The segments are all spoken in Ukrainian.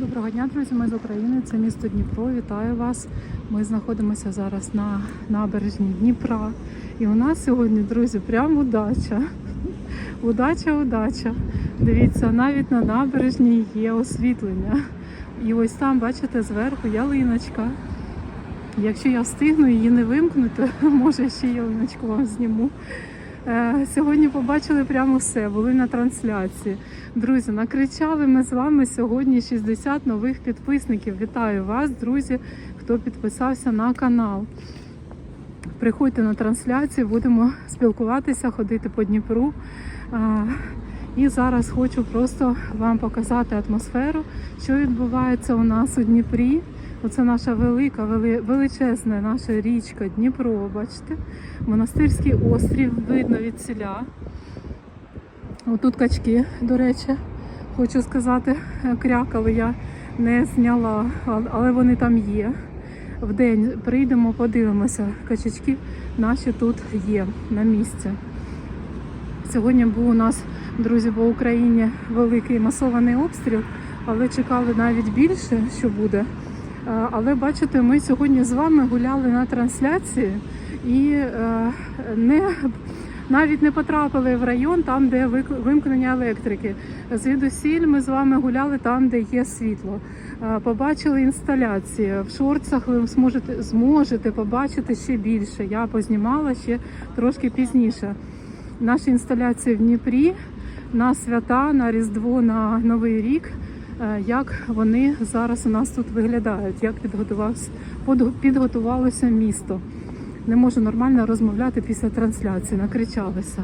Доброго дня, друзі. Ми з України. Це місто Дніпро. Вітаю вас. Ми знаходимося зараз на набережні Дніпра. І у нас сьогодні, друзі, прям удача. Удача, удача. Дивіться, навіть на набережній є освітлення. І ось там, бачите, зверху ялиночка. Якщо я встигну її не вимкнути, може ще ялиночку вам зніму. Е, Сьогодні побачили прямо все, були на трансляції. Друзі, накричали ми з вами сьогодні 60 нових підписників. Вітаю вас, друзі, хто підписався на канал. Приходьте на трансляцію, будемо спілкуватися, ходити по Дніпру. І зараз хочу просто вам показати атмосферу, що відбувається у нас у Дніпрі. Оце наша велика, величезна наша річка Дніпро, бачите? Монастирський острів, видно від селя. Отут качки, до речі, хочу сказати, крякали я не зняла, але вони там є. В день прийдемо, подивимося. Качечки наші тут є на місці. Сьогодні був у нас, друзі, по Україні великий масований обстріл, але чекали навіть більше, що буде. Але бачите, ми сьогодні з вами гуляли на трансляції і е, не навіть не потрапили в район, там, де вимкнення електрики. Звідусіль ми з вами гуляли там, де є світло. Е, Побачили інсталяції. В шорцах ви зможете, зможете побачити ще більше. Я познімала ще трошки пізніше. Наші інсталяції в Дніпрі на свята, на Різдво, на Новий рік. Е, Як вони зараз у нас тут виглядають, як підготувалося місто. Не можу нормально розмовляти після трансляції. Накричалася.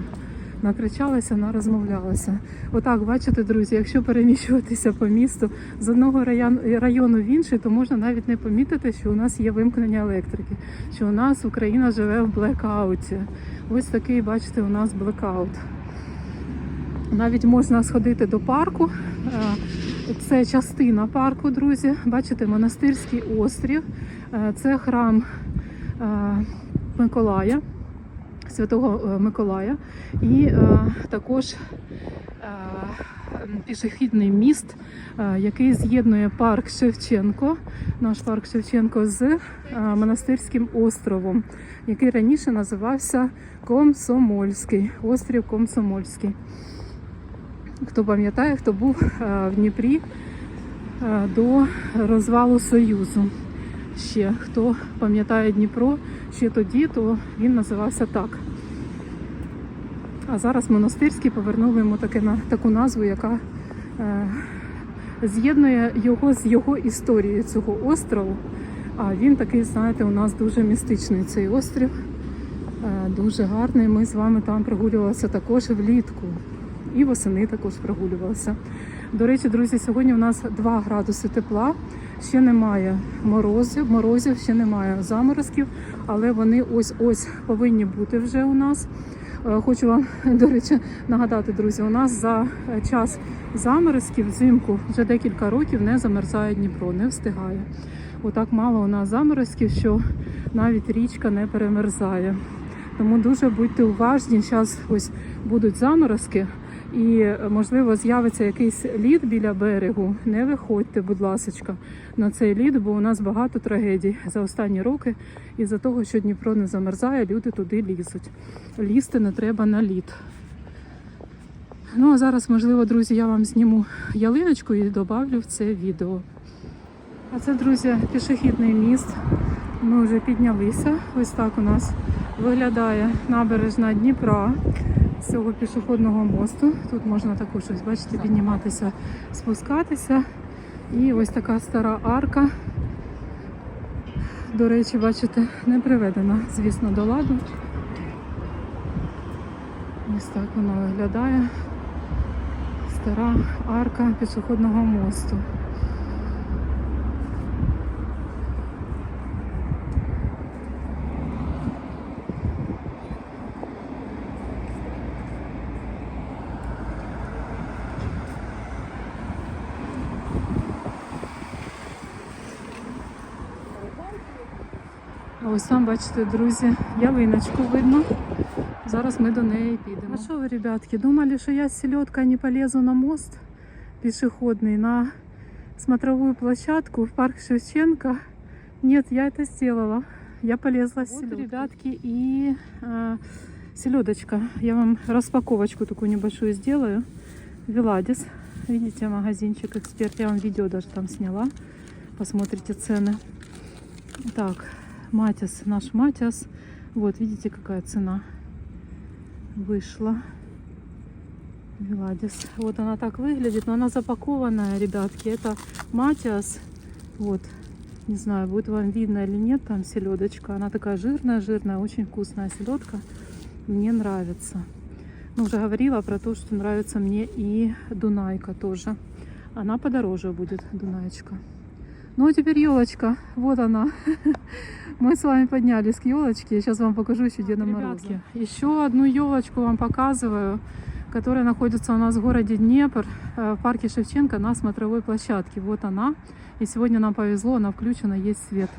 Накричалася, нарозмовлялася. Отак, бачите, друзі, якщо переміщуватися по місту з одного район- району в інший, то можна навіть не помітити, що у нас є вимкнення електрики, що у нас Україна живе в блекауті. Ось такий, бачите, у нас блекаут. Навіть можна сходити до парку. Це частина парку, друзі. Бачите, монастирський острів. Е, Це храм е, Миколая, Святого е, Миколая. І також пішохідний міст, який з'єднує парк Шевченко, наш парк Шевченко з монастирським островом, який раніше називався Комсомольський, острів Комсомольський. Хто пам'ятає, хто був е, в Дніпрі е, до розвалу Союзу. Ще хто пам'ятає Дніпро, ще тоді, то він називався так. А зараз монастирський повернули йому таке, на- таку назву, яка е, з'єднує його з його історією цього острову. А він такий, знаєте, у нас дуже містичний цей острів, е, дуже гарний. Ми з вами там прогулювалися також влітку. І восени також прогулювалися. До речі, друзі, сьогодні у нас 2 градуси тепла. Ще немає морозів, морозів, ще немає заморозків, але вони ось-ось повинні бути вже у нас. Е, Хочу вам, до речі, нагадати, друзі, у нас за час заморозків взимку вже декілька років не замерзає Дніпро, не встигає. Отак мало у нас заморозків, що навіть річка не перемерзає. Тому дуже будьте уважні. Зараз ось будуть заморозки, і можливо з'явиться якийсь лід біля берегу. Не виходьте, будь ласка, на цей лід, бо у нас багато трагедій за останні роки. І за того, що Дніпро не замерзає, люди туди лізуть. Лізти не треба на лід. Ну а зараз, можливо, друзі, я вам зніму ялиночку і додавлю в це відео. А це, друзі, пішохідний міст. Ми вже піднялися. Ось так у нас виглядає набережна Дніпра з цього пішохідного мосту. Тут можна також ось, бачите, підніматися, спускатися. І ось така стара арка. До речі, бачите, не приведена, звісно, до ладу. Ось так вона виглядає. Стара арка пішохідного мосту. ось там, бачите, друзі, ялиночку видно. Зараз ми до неї підемо. А що ви, ребятки, думали, що я з сельодка не полезу на мост пішохідний на смотровую площадку в парк Шевченко. Нет, я это сделала. Я полезла с Вот, селедкой. ребятки, и э, селедочка. Я вам распаковочку такую небольшую сделаю. Виладис. Видите, магазинчик эксперт. Я вам видео даже там сняла. Посмотрите цены. Так, Матиас, наш Матиас. Вот, видите, какая цена вышла. Виладис. Вот она так выглядит, но она запакованная, ребятки. Это Матиас. Вот. Не знаю, будет вам видно или нет, там селедочка. Она такая жирная, жирная, очень вкусная селедка. Мне нравится. Ну, уже говорила про то, что нравится мне и Дунайка тоже. Она подороже будет, Дунаечка. Ну, а теперь елочка. Вот она. Мы с вами поднялись к елочке. Я сейчас вам покажу еще Деда Мороза. Еще одну елочку вам показываю, которая находится у нас в городе Днепр, э, в парке Шевченко на смотровой площадке. Вот она. И сегодня нам повезло, она включена, есть свет.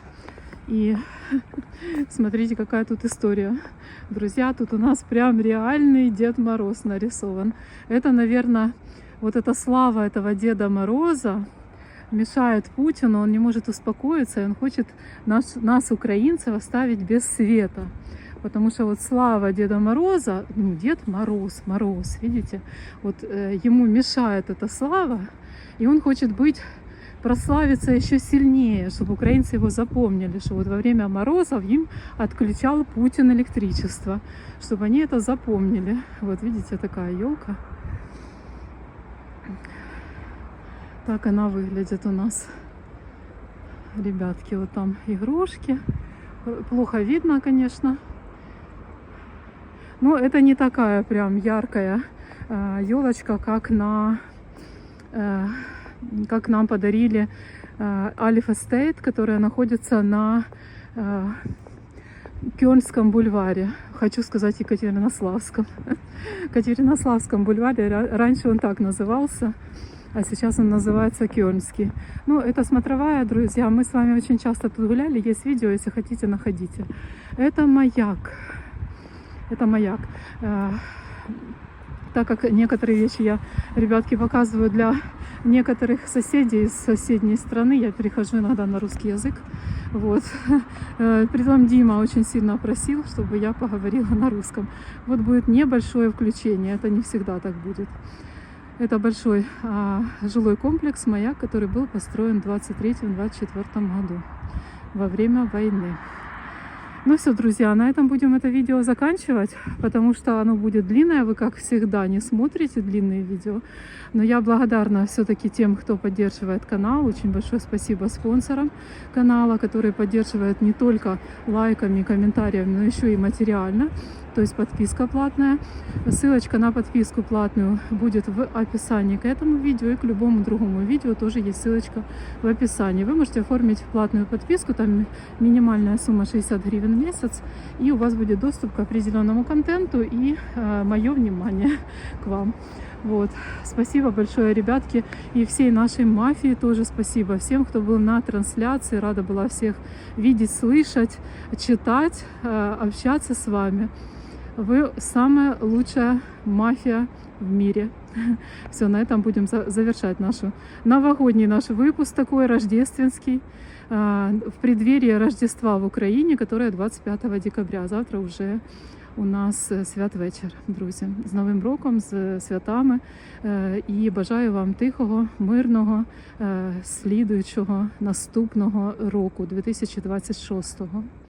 И смотрите, какая тут история. Друзья, тут у нас прям реальный Дед Мороз нарисован. Это, наверное, вот эта слава этого Деда Мороза мешает Путину, он не может успокоиться, и он хочет нас, нас украинцев, оставить без света. Потому что вот слава Деда Мороза, ну, Дед Мороз, Мороз, видите, вот э, ему мешает эта слава, и он хочет быть прославиться еще сильнее, чтобы украинцы его запомнили, что вот во время морозов им отключал Путин электричество, чтобы они это запомнили. Вот видите, такая елка. Так она выглядит у нас. Ребятки, вот там игрушки. Плохо видно, конечно. Но это не такая прям яркая елочка, как на э, как нам подарили э, Алиф которая находится на э, Кёльнском бульваре. Хочу сказать Екатеринославском. Екатеринославском бульваре. Ра- Раньше он так назывался, а сейчас он называется Кёльнский. Ну, это смотровая, друзья. Мы с вами очень часто тут гуляли. Есть видео, если хотите, находите. Это маяк. Это маяк. Э, так как некоторые вещи я, ребятки, показываю для некоторых соседей из соседней страны, я перехожу иногда на русский язык. Вот. Э, Притом Дима очень сильно просил, чтобы я поговорила на русском. Вот будет небольшое включение, это не всегда так будет. Это большой а, жилой комплекс «Маяк», который был построен в 23-24 году во время войны. Ну все, друзья, на этом будем это видео заканчивать, потому что оно будет длинное. Вы, как всегда, не смотрите длинные видео. Но я благодарна все-таки тем, кто поддерживает канал. Очень большое спасибо спонсорам канала, которые поддерживают не только лайками, комментариями, но еще и материально. То есть подписка платная. Ссылочка на подписку платную будет в описании к этому видео и к любому другому видео тоже есть ссылочка в описании. Вы можете оформить платную подписку, там минимальная сумма 60 гривен в месяц, и у вас будет доступ к определенному контенту и э, мое внимание к вам. Вот. Спасибо большое, ребятки, и всей нашей мафии тоже спасибо. Всем, кто был на трансляции, рада была всех видеть, слышать, читать, э, общаться с вами. Вы самая лучшая мафия в мире. Все, на этом будем за- завершать нашу новогодний наш выпуск такой рождественский а, в преддверии Рождества в Україні, которое 25 декабря. Завтра вже у нас е, святвечір, друзі. З Новим роком, з святами. Е, І бажаю вам тихого, мирного, е, слідуючого наступного року, 2026-го.